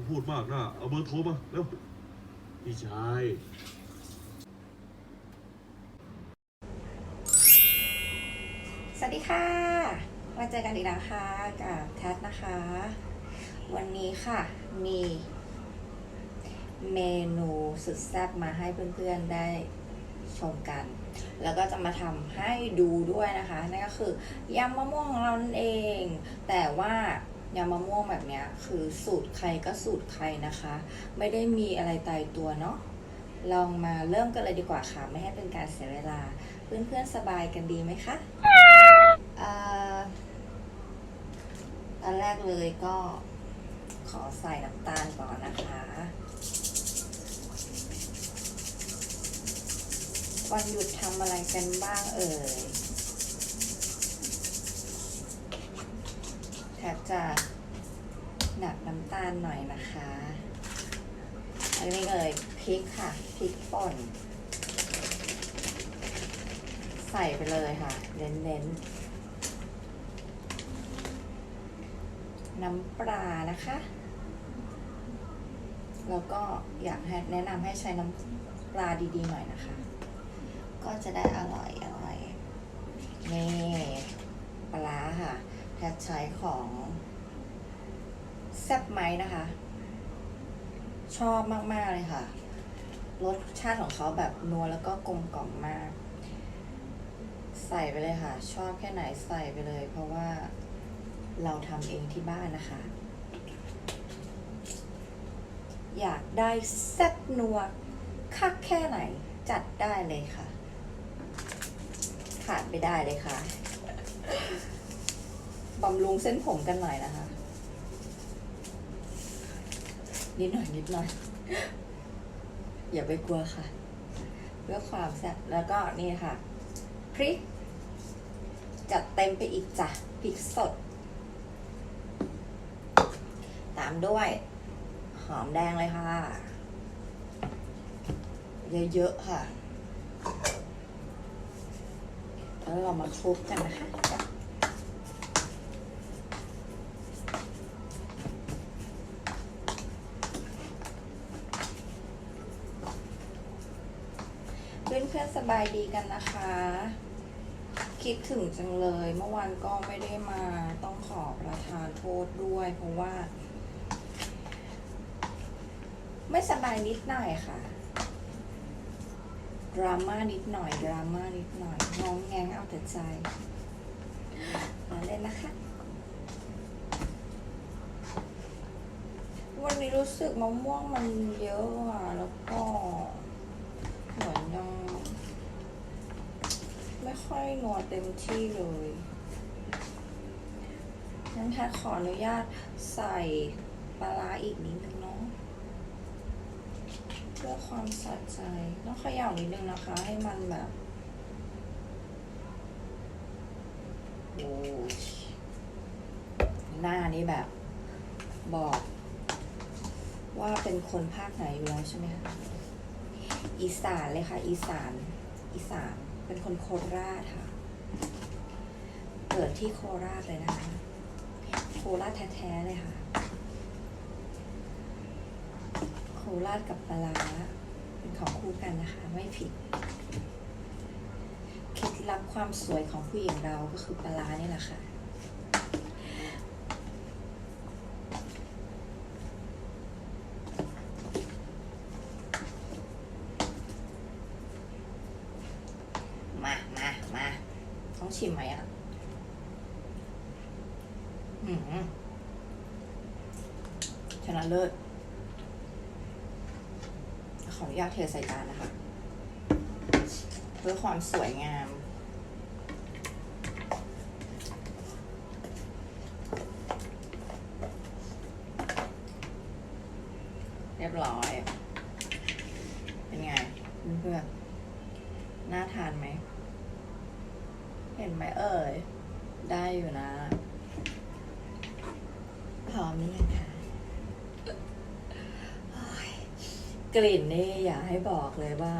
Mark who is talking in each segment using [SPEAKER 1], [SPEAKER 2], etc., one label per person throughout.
[SPEAKER 1] ต้องพูดมากนะ เอาเบอร์โทรมาแล้วพี่ชาย
[SPEAKER 2] สวัสดีค่ะ มาเจอกันอีกแล้วค่ะกับแทสนะคะ วันนี้ค่ะมีเมนูสุดแซ่บมาให้เพื่อนๆได้ชมกัน แล้วก็จะมาทำให้ดูด้วยนะคะ นั่นก็คือยำมะม่วงของเรานั่นเอง แต่ว่า ยำมะม่วงแบบเนี้ยคือสูตรใครก็สูตรใครนะคะ ไม่ได้มีอะไรตายตัวเนาะลองมาเริ่มกันเลยดีกว่าค่ะ ไม่ให้เป็นการเสียเวลา เพื่อนๆสบายกันดีไหมคะเอ่ออันแรกเลยก็ขอใส่น้ำตาลก่อนนะคะ วันหยุดทำอะไรกันบ้างเอ่ย แทบจะหนักน้ำตาลหน่อยนะคะ อันนี้เลยพริกค่ะพริกป่น ใส่ไปเลยค่ะ เน้นๆ น้ำปลานะคะ แล้วก็อยากให้แนะนำให้ใช้น้ำปลาดีๆหน่อยนะคะ ก็จะได้อร่อยอร่อยนี่ปลาค่ะ แทใช้ของแซบไหมนะคะ ชอบมาก ๆ เลยค่ะ รสชาติของเขาแบบนัวแล้วก็กลมกล่อมมาก ใส่ไปเลยค่ะ ชอบแค่ไหนใส่ไปเลย เพราะว่าเราทำเองที่บ้านนะคะ อยากได้แซ่บนัวคักแค่ไหนจัดได้เลยค่ะ ขาดไม่ได้เลยค่ะ บำรุงเส้นผมกันหน่อยนะคะ นิดหน่อยนิดหน่อย อย่าไปกลัวค่ะ เพื่อความแซ่บแล้วก็นี่ค่ะ พริก จัดเต็มไปอีกจ้ะพริกสด ตามด้วย หอมแดงเลยค่ะ เยอะๆค่ะ แล้วเรามาคลุกกันนะคะ เพื่อนๆสบายดีกันนะคะ คิดถึงจังเลย เมื่อวานก็ไม่ได้มาต้องขอประทานโทษด้วย เพราะว่า ไม่สบายนิดหน่อยค่ะดราม่านิดหน่อยดราม่านิดหน่อยงองแงงเอาแต่ใจมาเล่นนะคะ วันนี้รู้สึกมะม่วงมันเยอะอะแล้วก็ ไม่ค่อยนัวเต็มที่เลยงั้นแพทย์ขออนุญาตใส่ปลาร้าอีกนิดนึงเนาะเพื่อความสะใจต้องขย่านิดนึงนะคะ ให้มันแบบโอ้หน้านี้แบบ บอก ว่าเป็นคนภาคไหนอยู่แล้วใช่ไหมคะอีสานเลยค่ะ อีสาน อีสาน เป็นคนโคราชค่ะ เกิดที่โคราชเลยนะคะ โคราชแท้ๆเลยค่ะ โคราชกับปลาเป็นของคู่กันนะคะ ไม่ผิด เคล็ดลับความสวยของผู้หญิงเราก็คือปลานี่แหละค่ะ มา มา มา ต้องชิมไหมอะอืมชนะเลิศ ขออนุญาตเทใส่จานนะคะ เพื่อความสวยงามเรียบร้อย เป็นไงเพื่อนๆน่าทานไหม เห็นไหมเอ่ย ได้อยู่นะ อมหรือยังคะกลิ่นนี่อยากให้บอกเลยว่า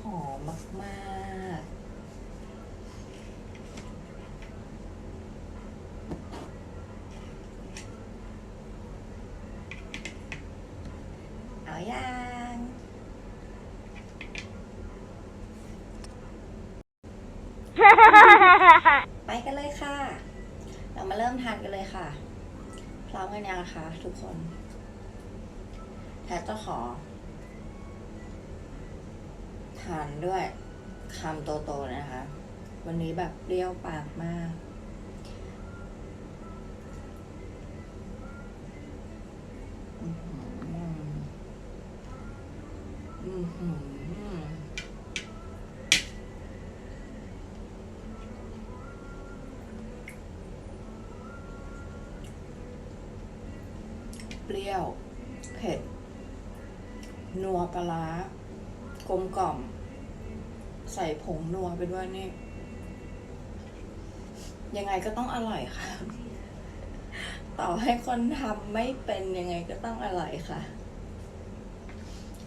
[SPEAKER 2] หอมมากๆอายังไปกันเลยค่ะ เรามาเริ่มทานกันเลยค่ะ พร้อมกันยังคะทุกคนแทนจะขอทานด้วยคำโตๆนะคะ วันนี้แบบเรี้ยวปากมากอื้อหืออื้อหือเปรี้ยว เผ็ด นัวปลา กลมกล่อม ใส่ผงนัวไปด้วยนี่ ยังไงก็ต้องอร่อยค่ะ ต่อให้คนทำไม่เป็นยังไงก็ต้องอร่อยค่ะ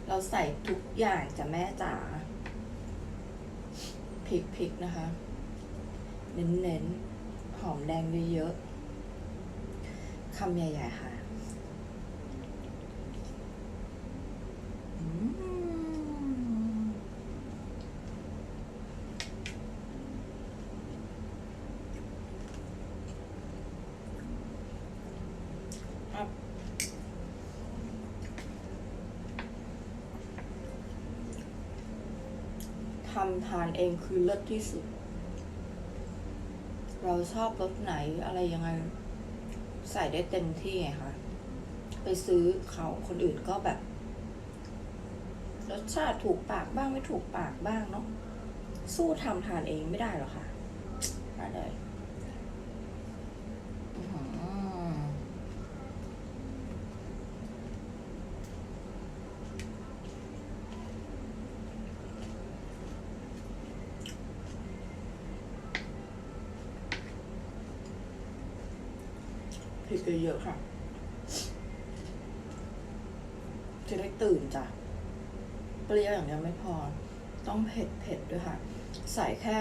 [SPEAKER 2] เราใส่ทุกอย่างจะแม่จ๋าพริกพริกนะคะ เน้นเน้นๆหอมแดงเยอะๆคำใหญ่ๆค่ะำทานเองคือเลิศที่สุด เราชอบรสไหนอะไรยังไง ใส่ได้เต็มที่ไงคะไปซื้อเขาคนอื่นก็แบบ รสชาติถูกปากบ้างไม่ถูกปากบ้างเนาะสู้ทำทานเองไม่ได้หรอกค่ะมาเลยอื้อหือ พริกเยอะค่ะ จะได้ตื่นจ้ะ เปรี้ยวอย่างเดียวไม่พอ ต้องเผ็ดเผ็ดด้วยค่ะ ใส่แค่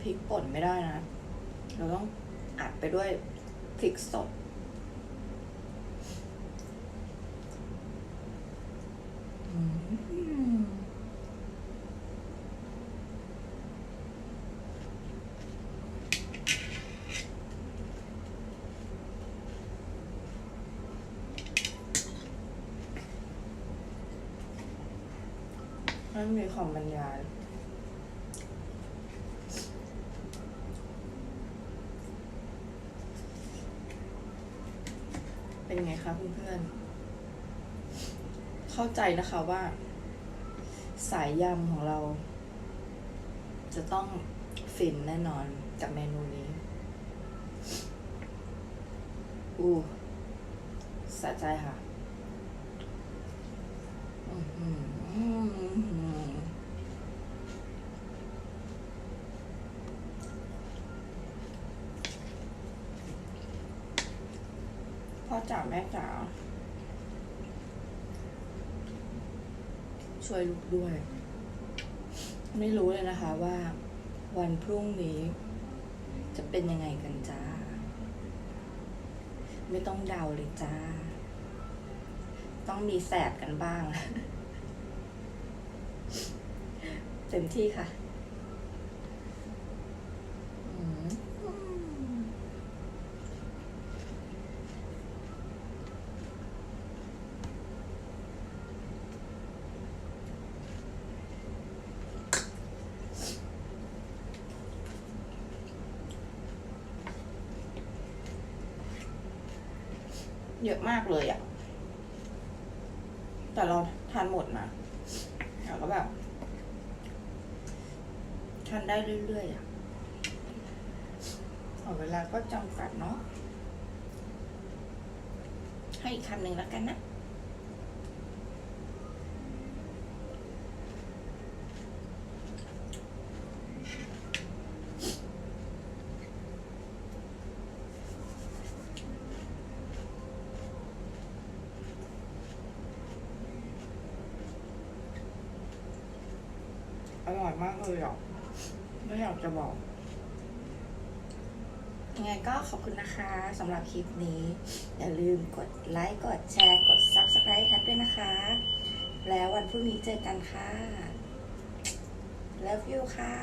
[SPEAKER 2] พริกป่นไม่ได้นะ เราต้องอัดไปด้วยพริกสด อืม ไม่มีคำบรรยายเป็นไงคะเพื่อนๆ เข้าใจนะคะว่า สายยำของเรา จะต้องฟินแน่นอนกับเมนูนี้ อู้สะใจค่ะ อื้อหือพ่อ จ๋าแม่จ๋าช่วยลูกด้วย ไม่รู้เลยนะคะว่า วันพรุ่งนี้ จะเป็นยังไงกันจ้า ไม่ต้องเดาเลยจ้า ต้องมีแสบกันบ้าง เต็มที่ค่ะอืม เยอะมากเลยอะ่ะ แต่เราทานหมดนะเราก็แบบทานได้เรื่อยๆอะขอเวลาก็จำกัดเนาะให้อีกคำหนึ่งแล้วกันนะ อร่อยมากเลยอะไม่อยากจะบอก ยังไงก็ขอบคุณนะคะสำหรับคลิปนี้ อย่าลืมกดไลค์ กดแชร์ กด Subscribe แคทด้วยนะคะ แล้ววันพรุ่งนี้เจอกันค่ะ Love you ค่ะ